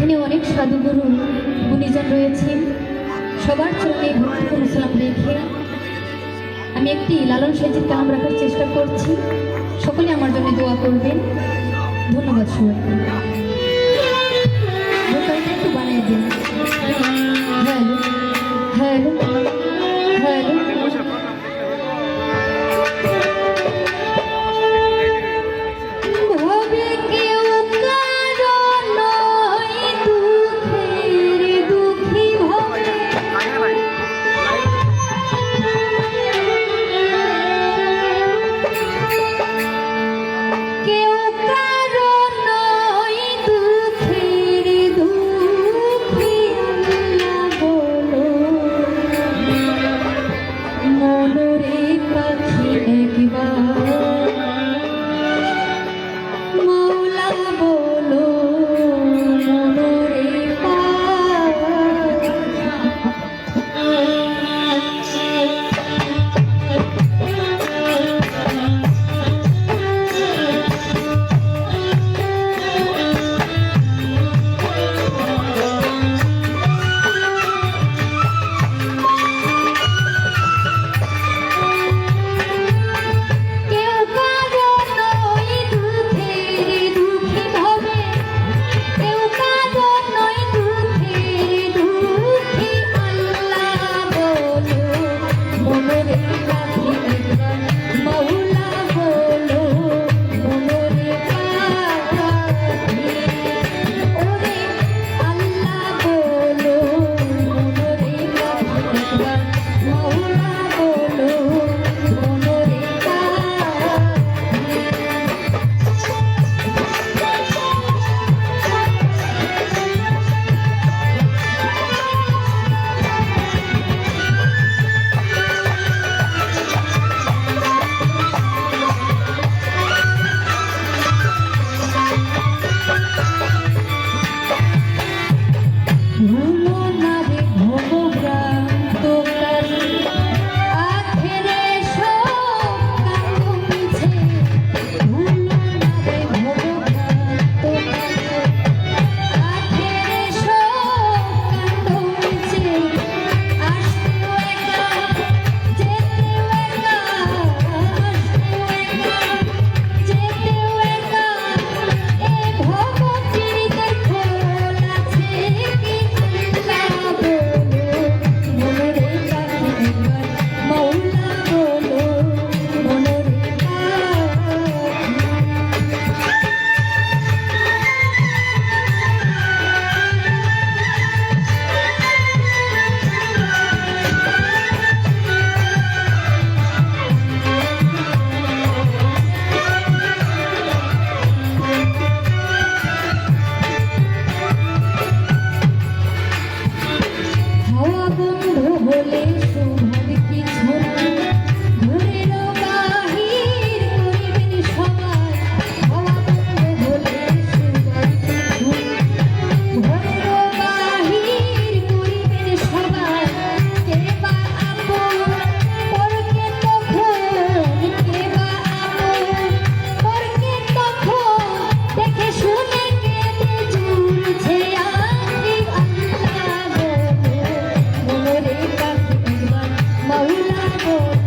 এখানে অনেক সাধুগুরু গুণীজন রয়েছেন। সবার চরণে ভক্তিপূর্ণ সালাম রেখে আমি একটি লালন সাজির কালাম রাখার চেষ্টা করছি। সকলে আমার জন্য দোয়া করবেন। ধন্যবাদ সবাইকে। একটু বানিয়ে দিন। Thank you. Oh,